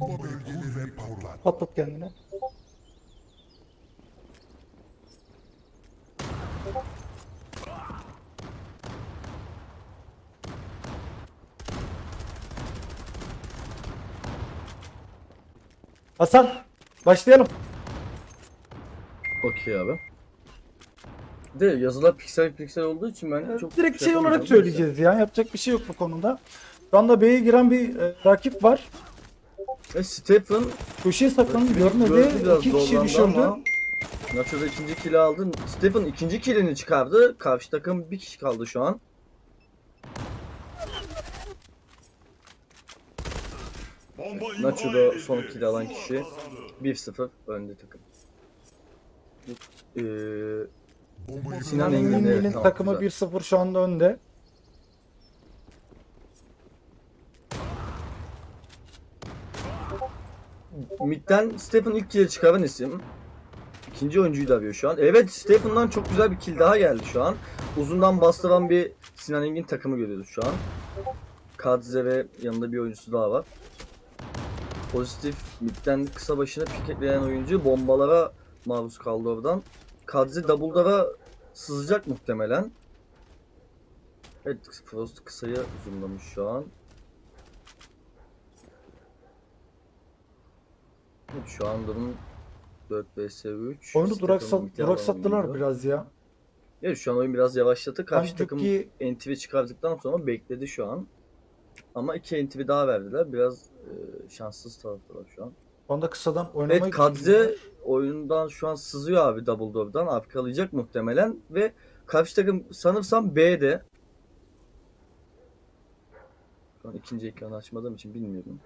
Bomba bölgelerini patlat. Patlat kendini. Hasan başlayalım. Okey abi. De yazılar piksel piksel olduğu için ben çok Direkt şey olarak yapamayacağım. söyleyeceğiz ya. Yapacak bir şey yok bu konuda. Şu anda B'ye giren bir e, rakip var. E, Stephen Köşeye saklandı rakibini görmedi. biraz İki kişi zorlandı düşürdü. ama Nacho da ikinci kill'i aldı. Stephen ikinci kill'ini çıkardı. Karşı takım bir kişi kaldı şu an. Nacho da son kill'i alan kişi. 1-0 önde takım. Ee, Sinan Sinan Engin, Engin'in evet, tamam, takımı güzel. 1-0 şu anda önde. Mid'den Stephen ilk kill'i çıkaran isim. İkinci oyuncuyu da arıyor şu an. Evet Stephen'dan çok güzel bir kill daha geldi şu an. Uzundan bastıran bir Sinan Engin takımı görüyoruz şu an. Kadze ve yanında bir oyuncusu daha var. Pozitif midden kısa başına piketleyen oyuncu bombalara maruz kaldı oradan. Kadze double'lara sızacak muhtemelen. Evet Frost kısayı zoomlamış şu an. Şu an durum 4 vs 3. Oyunu duraksa, Stephen Mitya duraksattılar biraz ya. Evet şu an oyun biraz yavaşladı. Karşı Hani takım Duki- entry çıkardıktan sonra bekledi şu an. Ama iki entry daha verdiler. Biraz e, şanssız taraftalar şu an. Şu anda kısadan oynamayı Evet Kadze oyundan şu an sızıyor abi Double Door'dan. Arkalayacak muhtemelen. Ve karşı takım sanırsam B'de. Şu an ikinci ekranı açmadığım için bilmiyorum.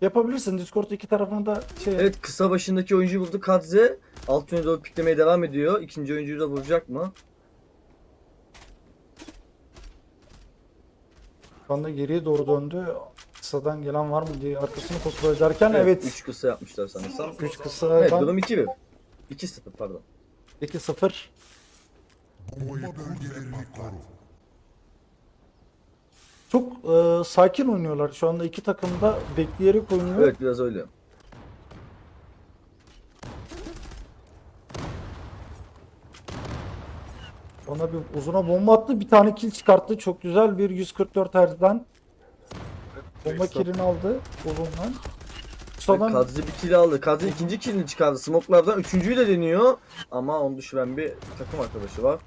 Yapabilirsin. Discord iki tarafına da şey Evet kısa başındaki oyuncuyu vurdu Kadze. Alt yöne doğru piklemeye devam ediyor. İkinci oyuncuyu da vuracak mı? şu anda geriye doğru döndü. Kısadan gelen var mı diye arkasını kontrol ederken evet. 3 kısa yapmışlar sanırsam. 3 kısa Evet durum 2-1. 2-0 pardon. 2-0. Bomba bölgelerini koru. Çok e, sakin oynuyorlar. Şu anda iki takım da bekleyerek oynuyor. Evet biraz öyle. Ona bir uzuna bomba attı. Bir tane kill çıkarttı. Çok güzel bir 144 Hz'den. Bomba killini aldı uzundan. Kısadan Kadri bir kill aldı. Kadri ikinci killini çıkardı. Smoke'lardan üçüncüyü de deniyor. Ama onu düşüren bir takım arkadaşı var.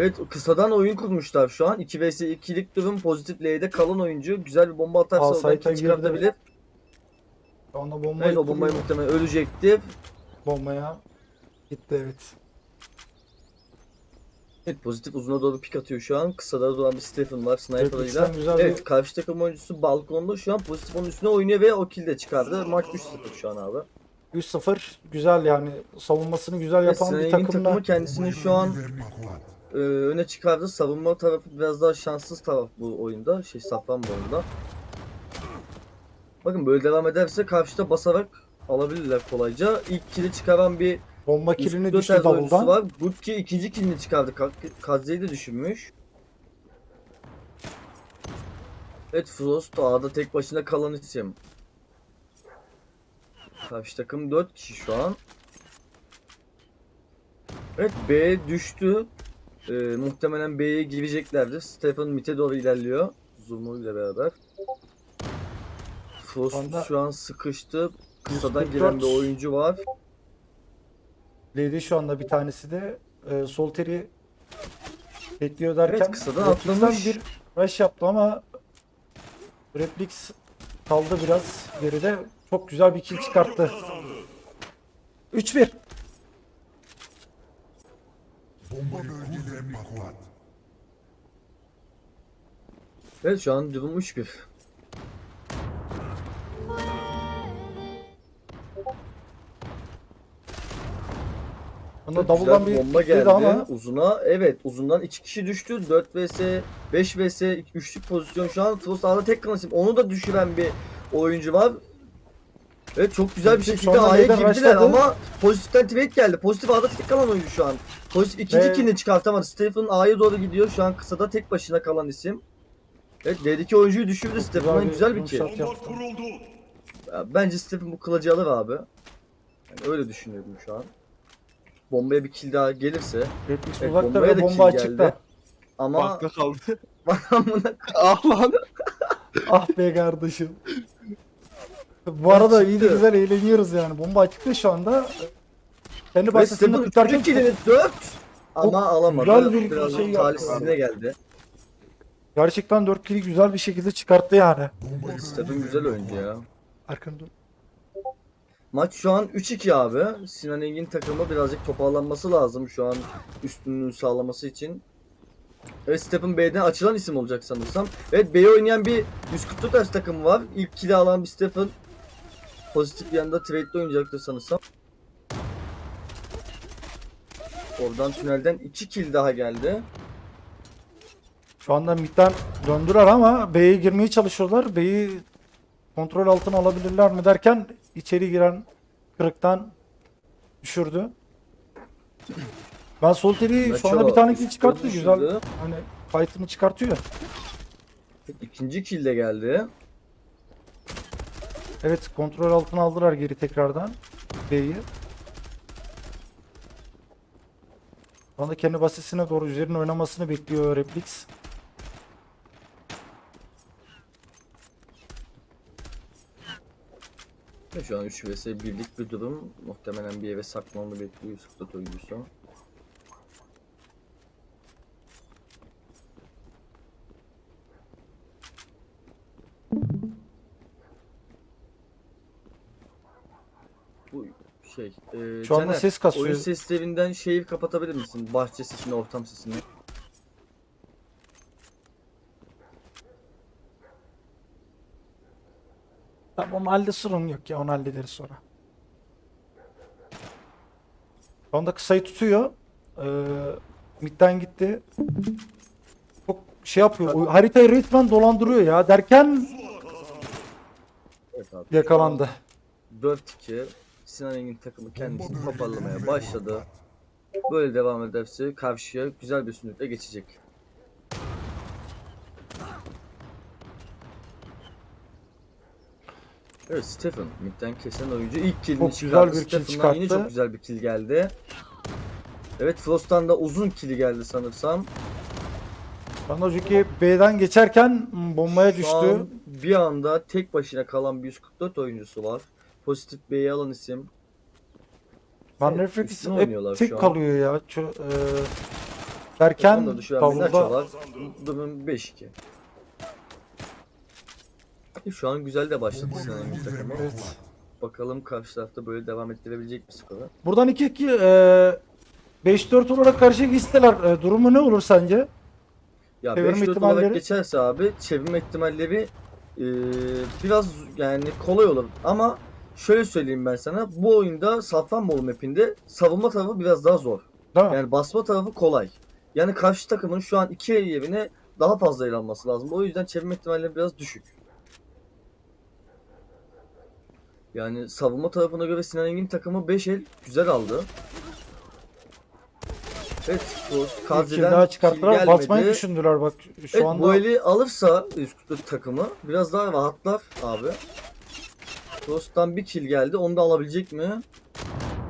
Evet kısadan oyun kurmuşlar şu an. 2 vs 2'lik durum pozitif L'de kalan oyuncu. Güzel bir bomba atarsa kill girdi. çıkartabilir. şu anda bombayı Evet o bombayı muhtemelen ölecekti. bombaya gitti evet. Evet pozitif uzuna doğru pik atıyor şu an. Kısada duran bir Stephen var sniper'ıyla. Evet bir karşı takım oyuncusu balkonda şu an pozitif onun üstüne oynuyor ve o kill de çıkardı. Maç 3-0 şu an abi. 3-0 güzel yani savunmasını güzel yapan Sinan bir Engin takımla takımı kendisini şu an. E, öne çıkardı. Savunma tarafı biraz daha şanssız taraf bu oyunda. Şey Safran bu oyunda. Bakın böyle devam ederse karşıda basarak alabilirler kolayca. İlk kili çıkaran bir bomba killini Üstü düştü davuldan. var. Gutki ikinci kilini çıkardı. Ka- Kaze'yi de düşünmüş. Evet Frost A'da tek başına kalan isim. Karşı takım 4 kişi şu an. Evet B düştü. Ee, muhtemelen B'ye gireceklerdir. Stefan Mit'e doğru ilerliyor. Zumu ile beraber. Frost Anda- şu an sıkıştı. Kısadan 144. giren bir oyuncu var. Lady şu anda bir tanesi de e, Solter'i bekliyor derken Evet, kısadan atlamış. bir rush yaptı ama Replix kaldı biraz geride. Çok güzel bir kill çıkarttı. 3-1. Bomba patlat. Evet şu an durum 3-1. Bunda davuldan bir bomba geldi ama uzuna. Evet uzundan 2 kişi düştü. 4 vs 5 vs 3'lük pozisyon şu an. Frost A'da tek isim. Onu da düşüren bir oyuncu var. Evet çok güzel bir şekilde A'ya girdiler ama pozitiften trade geldi. Pozitif A'da tek kalan oyuncu şu an. Pozitif ikinci Ve- killini çıkartamadı. Stephen A'ya doğru gidiyor. Şu an kısada tek başına kalan isim. Evet D'deki oyuncuyu düşürdü Stephen'dan güzel bir kill. Bence Stephen bu kılıcı alır abi. Yani öyle düşünüyorum şu an. Bombaya bir kill daha gelirse Redbix Evet, uzakta bombaya ve da bomba kill açıkta. geldi. ama Bakta kaldı. amına ah lan. Ah be kardeşim. Bu arada iyi de güzel eğleniyoruz yani. Bomba açıkta şu anda. Kendi bahçesinde üçüncü killini 4 ama alamadı. güzel bir Biraz şey talihsizliğine geldi. gerçekten 4 kill'i güzel bir şekilde çıkarttı yani. Stephen güzel oyuncu ya. Arkanı dön. Maç şu an 3-2 abi. Sinan Engin takımı birazcık toparlanması lazım şu an üstünlüğü sağlaması için. Evet Stephen B'den açılan isim olacak sanırsam. Evet B'yi oynayan bir 144 yaş takımı var. İlk kill'i alan bir Stephen. Pozitif yanda trade'de oynayacaktır sanırsam. Oradan tünelden 2 kill daha geldi. Şu anda midden döndüler ama B'ye girmeye çalışıyorlar. B'yi kontrol altına alabilirler mi derken içeri giren kırıktan düşürdü. Ben Solter'i şu anda bir tane kill çıkarttı. Güzel hani fight'ını çıkartıyor. İkinci kill de geldi. Evet kontrol altına aldılar geri tekrardan B'yi. Şu kendi basisine doğru üzerine oynamasını bekliyor Replix. Şu an 3 vs 1'lik bir durum. Muhtemelen bir eve saklanını bekliyor Yusuf oyuncusu. Bu şey, e, Şu anda Caner, ses kasıyor. Oyun seslerinden şeyi kapatabilir misin? Bahçe sesini, ortam sesini. Tamam halde sorun yok ya onu hallederiz sonra. Şu anda kısayı tutuyor. Ee, midden gitti. Çok şey yapıyor. o haritayı resmen dolandırıyor ya derken Evet abi. yakalandı. 4-2 Sinan Engin takımı kendisini toparlamaya başladı. Böyle devam ederse karşıya güzel bir üstünlükle geçecek. Evet Stephen midden kesen oyuncu ilk killini Çok çıkardı. güzel bir kill Stephen'dan yine çıkarttı. çok güzel bir kill geldi. Evet Frost'tan da uzun killi geldi sanırsam. Şu çünkü B'den geçerken bombaya Şu düştü. an bir anda tek başına kalan bir 144 oyuncusu var. Pozitif B'yi alan isim. Van Reflex üstüne hep oynuyorlar şu tek an. kalıyor ya. Çö, e, düşüren davulda var. Durum 5-2. Şu an güzel de başladı Sinan bölgelerini takımı. Evet. Bakalım karşı tarafta böyle devam ettirebilecek mi skoru? buradan 2-2 e, 5-4 olarak karşıya gitseler e, durumu ne olur sence? Ya Çevirme 5 4 ihtimalleri- olarak geçerse abi çevirme ihtimalleri e, biraz yani kolay olur. Ama şöyle söyleyeyim ben sana. Bu oyunda Safranbolu mapinde savunma tarafı biraz daha zor. Mi? Yani basma tarafı kolay. Yani karşı takımın şu an iki yerine daha fazla el alması lazım. O yüzden çevirme ihtimalleri biraz düşük. Yani savunma tarafına göre Sinan Engin takımı 5 el güzel aldı. Evet, Kazi'den daha çıkarttılar. Basmayı düşündüler bak şu Evet, anda. bu eli alırsa Üsküdar takımı biraz daha rahatlar abi. Frost'tan bir kill geldi. Onu da alabilecek mi?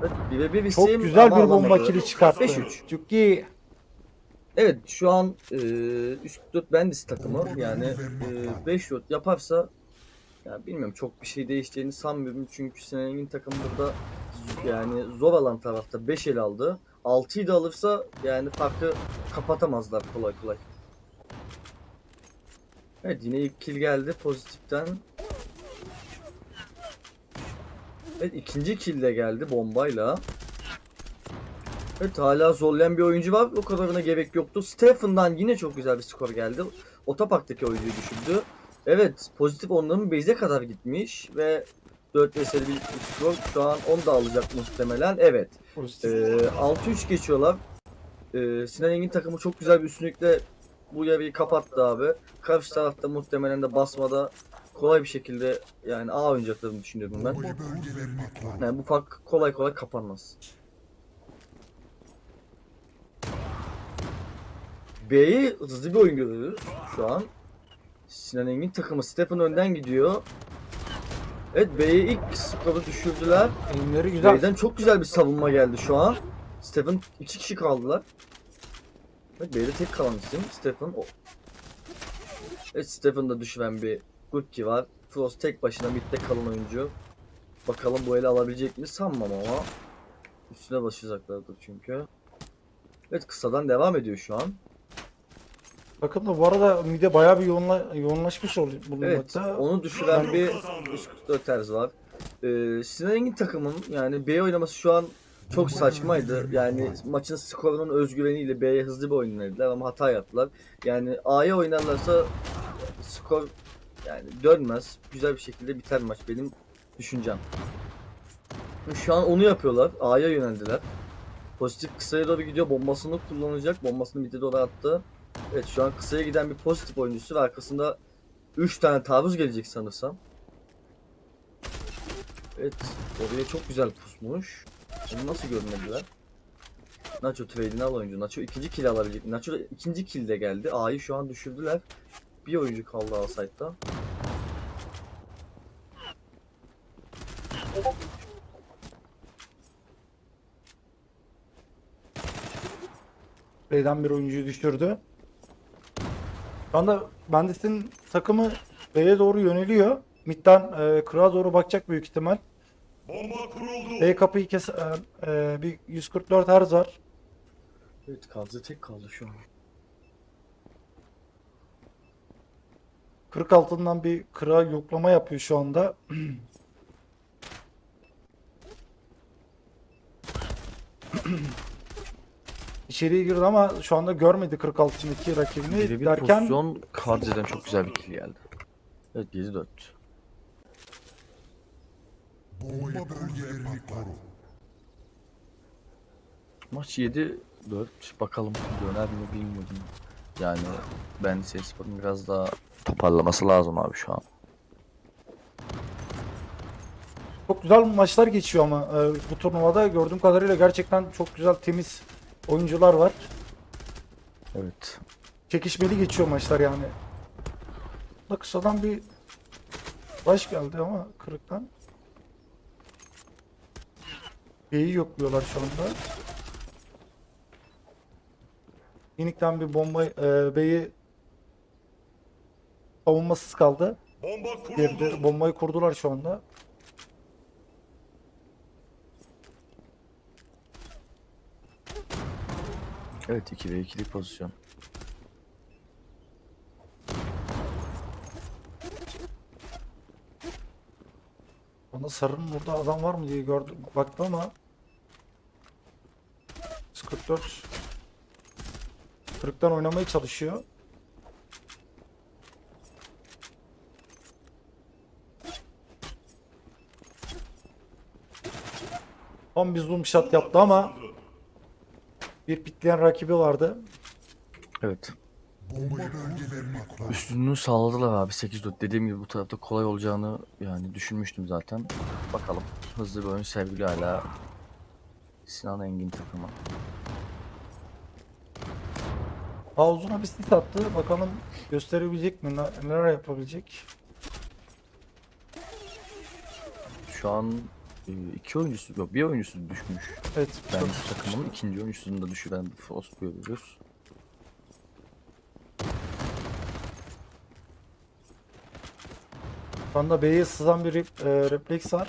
Evet, bir bir Çok isim güzel bir bomba alamadı. kili çıkarttı. 5-3. Çok iyi. Evet şu an e, Üsküdar Bendis takımı yani e, 5 shot yaparsa ya bilmiyorum çok bir şey değişeceğini sanmıyorum çünkü Sinan Engin takımı burada yani zor alan tarafta 5 el aldı. 6'yı da alırsa yani farkı kapatamazlar kolay kolay. Evet yine ilk kill geldi pozitiften. Evet ikinci kill de geldi bombayla. Evet hala zorlayan bir oyuncu var. O kadarına gerek yoktu. Stephen'dan yine çok güzel bir skor geldi. Otopark'taki oyuncuyu düşürdü. Evet pozitif onların base'e kadar gitmiş ve 4 vs'li bir skor. Şu an onu da alacak muhtemelen. Evet. Ee, 6-3 geçiyorlar. Ee, Sinan Engin takımı çok güzel bir üstünlükle bu yarıyı kapattı abi. Karşı tarafta muhtemelen de basmada kolay bir şekilde yani A oynayacaklarını düşünüyorum ben. Yani bu fark kolay kolay kapanmaz. B'yi hızlı bir oyun görüyoruz şu an. Sinan Engin takımı Stefan önden gidiyor. Evet B'ye ilk skoru düşürdüler. Eğimleri güzel. B'den çok güzel bir savunma geldi şu an. Stefan iki kişi kaldılar. Evet B'de tek kalan isim Stefan. O... Evet Stefan'da düşüren bir Gutki var. Frost tek başına midde kalan oyuncu. Bakalım bu eli alabilecek mi sanmam ama. Üstüne başlayacaklardır çünkü. Evet kısadan devam ediyor şu an. Bakın da bu arada mide bayağı bir yoğunla, yoğunlaşmış ol- Evet bulunmakta. onu düşüren bir 144 Hz var. Ee, Sinan Engin takımın yani B oynaması şu an çok saçmaydı. Yani maçın skorunun özgüveniyle B'ye hızlı bir oyun oynadılar ama hata yaptılar. Yani A'ya oynarlarsa skor yani dönmez. Güzel bir şekilde biter maç benim düşüncem. Şu an onu yapıyorlar. A'ya yöneldiler. Pozitif kısaya doğru gidiyor. Bombasını kullanacak. Bombasını mid'e doğru attı. Evet şu an kısaya giden bir pozitif oyuncusu ve arkasında 3 tane taarruz gelecek sanırsam. Evet oraya çok güzel pusmuş. Onu nasıl görmediler? Nacho trade'ini al oyuncu. Nacho ikinci kill alabilecek. Nacho ikinci kill de geldi. A'yı şu an düşürdüler. Bir oyuncu kaldı A site'da. B'den bir oyuncuyu düşürdü. Şu anda Bandit'in takımı B'ye doğru yöneliyor. Mid'den e, kıra doğru bakacak büyük ihtimal. Bomba kuruldu. B kapıyı kes e, e, bir 144 Hz var. Evet kaldı tek kaldı şu an. 40 altından bir kıra yoklama yapıyor şu anda. İçeriye girdi ama şu anda görmedi 40 altındaki rakibini Birebir derken pozisyon Kardeş'den çok güzel bir kill geldi. Evet 7-4. Bomba bölgelerini koru. Maç 7-4. Bakalım döner mi bilmiyordum. Yani ben Seyspor'un biraz daha toparlaması lazım abi şu an. çok güzel maçlar geçiyor ama e, bu turnuvada gördüğüm kadarıyla gerçekten çok güzel temiz oyuncular var. Evet. Çekişmeli geçiyor maçlar yani. Da kısadan bir baş geldi ama kırıktan. B'yi yokluyorlar şu anda. Minik'ten bir bomba e, B'yi savunmasız kaldı. Bomba Geride bombayı kurdular şu anda. Evet 2 ve 2'lik pozisyon. Bana sarının burada adam var mı diye gördüm. Baktım ama 44 40'tan oynamaya çalışıyor. Tam bir zoom shot yaptı ama bir pitleyen rakibi vardı. Evet. Üstünlüğü sağladılar abi 8-4. Dediğim gibi bu tarafta kolay olacağını yani düşünmüştüm zaten. Bakalım. Hızlı bir oyun sevgili hala. Sinan Engin takımı. Daha uzuna bir sit attı. Bakalım gösterebilecek mi? Ne- Neler yapabilecek? Şu an iki oyuncusu yok bir oyuncusu düşmüş. Evet. Ben çok- takımın ikinci oyuncusunu da düşüren Frost görüyoruz. Şu anda B'ye sızan bir rep- e, refleks var.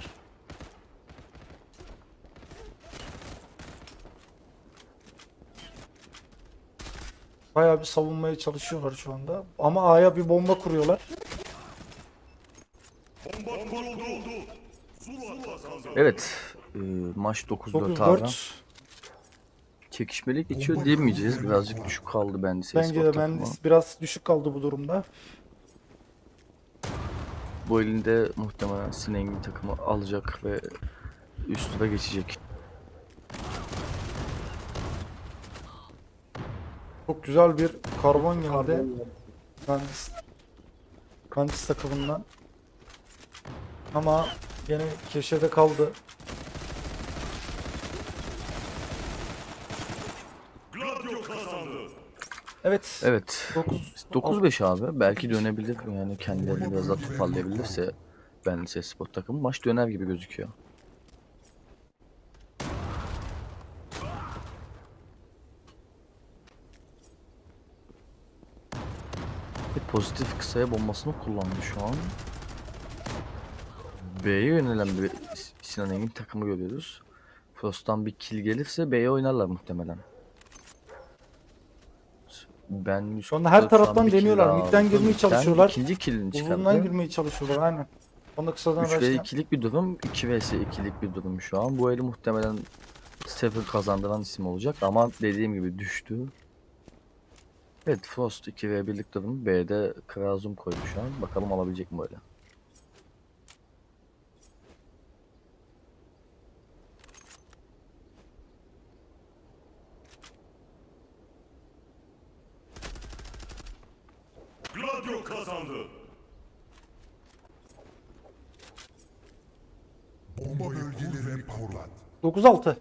Bayağı bir savunmaya çalışıyorlar şu anda. Ama A'ya bir bomba kuruyorlar. Bomba kuruldu. Zula kazandı. Evet. e, maç 9-4 abi. 9-4. Çekişmeli geçiyor diyemeyeceğiz. Birazcık düşük kaldı bence Bence de ben biraz düşük kaldı bu durumda. Bu elinde muhtemelen Sinengin takımı alacak ve üstüne geçecek. Çok güzel bir karbon geldi. Kandis, Kandis takımından. Ama gene köşede kaldı. Gladio kazandı. Evet. Evet. 9 9-5 abi. Belki dönebilir. Yani kendilerini biraz daha toparlayabilirse ben ses spot takımı maç döner gibi gözüküyor. Bir pozitif kısaya bombasını kullandı şu an. B'ye yönelen bir Sinan Engin takımı görüyoruz. Frost'tan bir kill gelirse B'ye oynarlar muhtemelen. Ben Şu anda her 144 şu an taraftan deniyorlar. Mid'den girmeye çalışıyorlar. İkinci killini çıkardı. Uzundan girmeye çalışıyorlar aynen. Onu kısadan 3 ve araçtan. 2'lik bir durum, 2 vs 2'lik bir durum şu an. Bu eli muhtemelen Stephen kazandıran isim olacak ama dediğim gibi düştü. Evet Frost 2 ve 1'lik durum. B'de Krazum koydu şu an. Bakalım alabilecek mi böyle. Gladio kazandı. Bomba bölgelerini patlat. 9-6.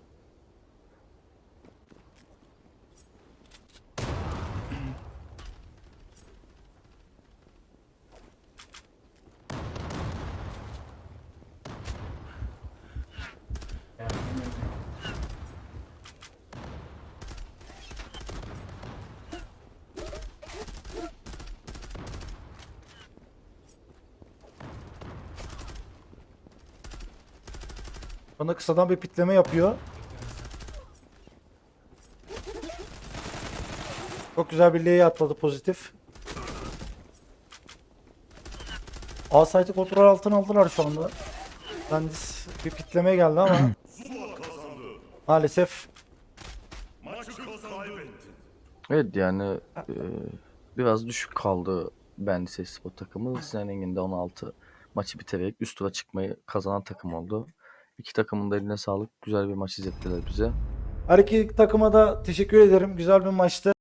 Bana kısadan bir pitleme yapıyor. Çok güzel bir L'ye atladı pozitif. A site'ı kontrol altına aldılar şu anda. Landis bir pitlemeye geldi ama maalesef. Evet yani e, biraz düşük kaldı ben ses spot takımı. Sinan Engin de 16 maçı bitirerek üst tura çıkmayı kazanan takım oldu. İki takımın da eline sağlık. Güzel bir maç izlettiler bize. her iki takıma da teşekkür ederim. Güzel bir maçtı.